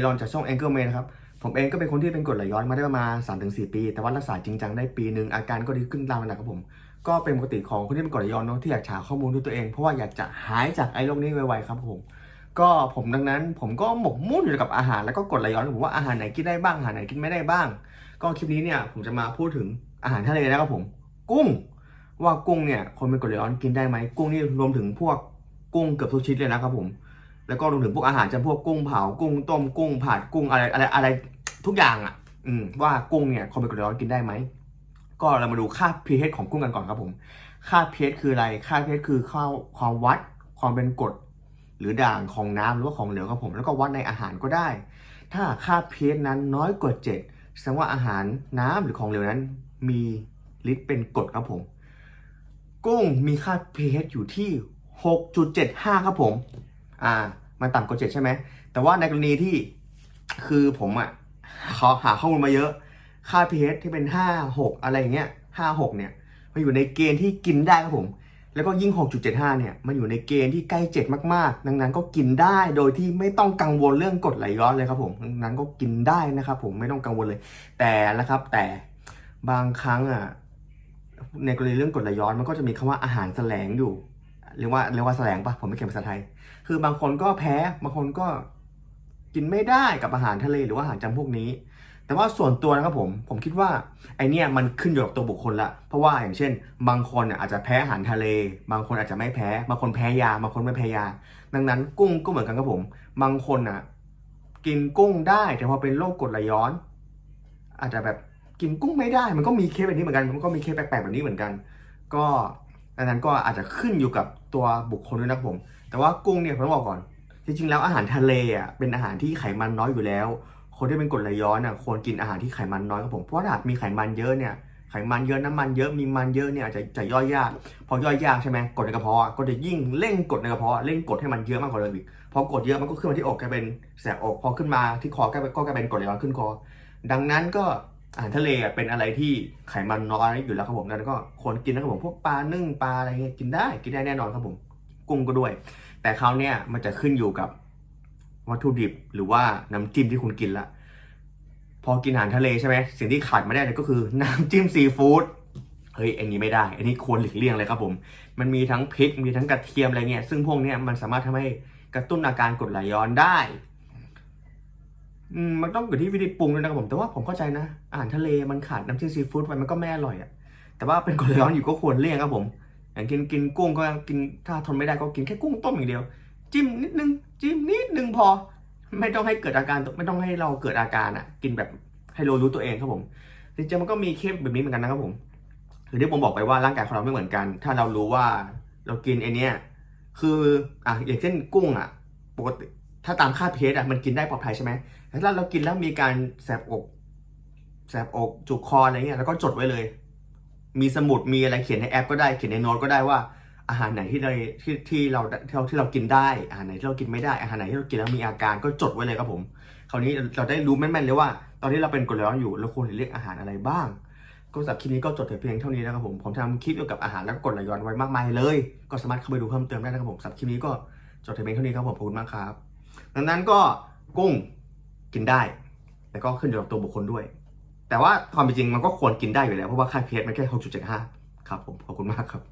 เอรอนจากช่อง Anchor Man นะครับ ผมเองก็เป็นคนที่เป็นกรดไหลย้อนมาได้ประมาณ 3-4 ปี แต่ว่ารักษาจริงจังได้ปีหนึ่งอาการก็ดีขึ้นตามระดับครับผม ก็เป็นปกติของคนที่เป็นกรดไหลย้อนเนาะที่อยากหาข้อมูลด้วยตัวเอง เพราะว่าอยากจะหายจากไอ้โรคนี้ไวๆครับผม ก็ผมดังนั้นผมก็หมกมุ่นอยู่กับอาหารแล้วก็กรดไหลย้อนผมว่าอาหารไหนกินได้บ้างอาหารไหนกินไม่ได้บ้าง ก็คลิปนี้เนี่ยผมจะมาพูดถึงอาหารทะเลนะครับผม กุ้ง ว่ากุ้งเนี่ยคนเป็นกรดไหลย้อนกินได้ไหมกุ้งนี่รวมถึงพวกกุ้งเกือบทุกชนิดเลยนะครับผม แล้วก็รวมถึงพวกอาหารจำพวกกุ้งเผากุ้งต้มกุ้งผัดกุ้งอะไรอะไรอะไรทุกอย่างอะ อืมว่ากุ้งเนี่ยคนเป็นกรดไหลย้อนกินได้ไหมก็เรามาดูค่า pH ของกุ้งกันก่อนครับผม ค่า pH คืออะไร ค่า pH คือค่าความวัด ความเป็นกรดหรือด่างของน้ำหรือว่าของเหลวครับผม แล้วก็วัดในอาหารก็ได้ ถ้าค่า pH นั้นน้อยกว่า 7 แสดงว่าอาหารน้ำหรือของเหลวนั้น มีฤทธิ์เป็นกรดครับผม กุ้งมีค่า pH อยู่ที่ 6.75 ครับผม อ่า มันต่ำกว่า7ใช่ไหม แต่ว่าในกรณีที่คือผมอะขอหาข้อมูลมาเยอะ ค่า pH ที่เป็น5 6อะไรอย่างเงี้ย5 6เนี่ยมันอยู่ในเกณฑ์ที่กินได้ครับผม แล้วก็ยิ่ง 6.75 เนี่ย มันอยู่ในเกณฑ์ที่ใกล้7มากๆ ดังนั้นก็กินได้โดยที่ไม่ต้องกังวลเรื่องกรดไหลย้อนเลยครับผม ดังนั้นก็กินได้นะครับผมไม่ต้องกังวลเลย แต่นะครับแต่บางครั้งอะในกรณีเรื่องกรดไหลย้อนมันก็จะมีคำว่าอาหารแสลงอยู่ เรียกว่าเรียกว่าแสลงปะผมไม่เขียนภาษาไทย คือบางคนก็แพ้บางคนก็กินไม่ได้กับอาหารทะเลหรือว่าอาหารจำพวกนี้ แต่ว่าส่วนตัวนะครับผม ผมคิดว่าไอเนี่ยมันขึ้นอยู่กับตัวบุคคลละ เพราะว่าอย่างเช่น บางคนอาจจะแพ้อาหารทะเล บางคนอาจจะไม่แพ้ บางคนแพ้ยา บางคนไม่แพ้ยา ดังนั้นกุ้งก็เหมือนกันครับผม บางคนอะกินกุ้งได้ แต่พอเป็นโรคกรดไหลย้อน อาจจะแบบกินกุ้งไม่ได้ มันก็มีเคสแบบนี้เหมือนกัน มันก็มีเคสแปลกๆแบบนี้เหมือนกัน ก็ ดังนั้นก็อาจจะขึ้นอยู่กับตัวบุคคลด้วยนะครับผม แต่ว่ากุ้งเนี่ยผมบอกก่อน จริงๆแล้วอาหารทะเลอะเป็นอาหารที่ไขมันน้อยอยู่แล้ว คนที่เป็นกรดไหลย้อนอะควรกินอาหารที่ไขมันน้อยครับผม เพราะถ้าหากมีไขมันเยอะเนี่ยไขมันเยอะน้ำมันเยอะมีมันเยอะเนี่ยอาจจะจะย่อยยาก พอย่อยยากใช่ไหมกดในกระเพาะก็จะยิ่งเร่งกดในกระเพาะเร่งกดให้มันเยอะมากกว่าเดิมอีกพอกดเยอะมันก็ขึ้นมาที่อกกลายเป็นแสบอกพอขึ้นมาที่คอกลายเป็นก็กลายเป็นกรดไหลย้อนขึ้นคอ ดังนั้นก็ อาหารทะเลเป็นอะไรที่ไขมันน้อยอยู่แล้วครับผมดังนั้นก็ควรกินนะครับผมพวกปลานึ่งปลาอะไรเงี้ยกินได้กินได้แน่นอนครับผมกุ้งก็ด้วย แต่คราวเนี้ยมันจะขึ้นอยู่กับวัตถุดิบหรือว่าน้ำจิ้มที่คุณกินละพอกินอาหารทะเลใช่ไหมสิ่งที่ขาดไม่ได้เลยก็คือน้ำจิ้มซีฟู้ดเฮ้ยอันนี้ไม่ได้ อันนี้ควรหลีกเลี่ยงเลยครับผม มันมีทั้งพริกมีทั้งกระเทียมอะไรเงี้ยซึ่งพวกเนี้ยมันสามารถทำให้กระตุ้นอาการกรดไหลย้อนได้ มันต้องอยู่ที่วิธีปรุงด้วยนะครับผม แต่ว่าผมเข้าใจนะ อาหารทะเลมันขาดน้ำจิ้มซีฟู้ดไปมันก็ไม่อร่อยอะแต่ว่าเป็นกรดไหลย้อนอยู่ก็ควรเลี่ยงครับผม อย่างกินกินกุ้งก็กินถ้าทนไม่ได้ก็กินแค่กุ้งต้มอย่างเดียว จิ้มนิดนึง จิ้มนิดนึงพอ ไม่ต้องให้เกิดอาการไม่ต้องให้เราเกิดอาการอะกินแบบให้เรารู้ตัวเองครับผมจริงๆมันก็มีเคสแบบนี้เหมือนกันนะครับผมคือที่ผมบอกไปว่าร่างกายของเราไม่เหมือนกัน ถ้าเรารู้ว่าเรากินไอเนี้ยคืออะอย่างเช่นกุ้งอะ ปกติ ถ้าตามค่าเพชอะมันกินได้ปลอดภัยใช่ไหมแต่ถ้าเรากินแล้วมีการแสบอก แสบอกจุกคออะไรเงี้ยแล้วก็จดไว้เลย มีสมุดมีอะไรเขียนในแอปก็ได้เขียนในโน้ตก็ได้ว่าอาหารไหนที่เราที่ที่เราที่เราที่เรากินได้อาหารไหนที่เรากินไม่ได้อาหารไหนที่เรากินแล้วมีอาการก็จดไว้เลยครับผม คราวนี้เราได้รู้แม่นๆเลยว่า ตอนที่เราเป็นกรดไหลย้อนอยู่เราควรเลือกอาหารอะไรบ้าง ก็สำหรับคลิปนี้ก็จดแต่เพียงเท่านี้นะครับผมผมทำคลิปเกี่ยวกับอาหารและกรดไหลย้อนไว้มากมายเลย ก็สามารถเข้าไปดูเพิ่มเติมได้นะครับผมสำหรับคลิปนี้ก็จดแต่เพียงเท่านี้ครับผมขอบคุณมากครับ ดังนั้นก็กุ้งกินได้ แต่ก็ขึ้นอยู่กับตัวบุคคลด้วย แต่ว่าความเป็นจริงมันก็ควรกินได้อยู่แล้ว เพราะว่าค่าเพชมันแค่ 6.75 ครับผม ขอบคุณมากครับ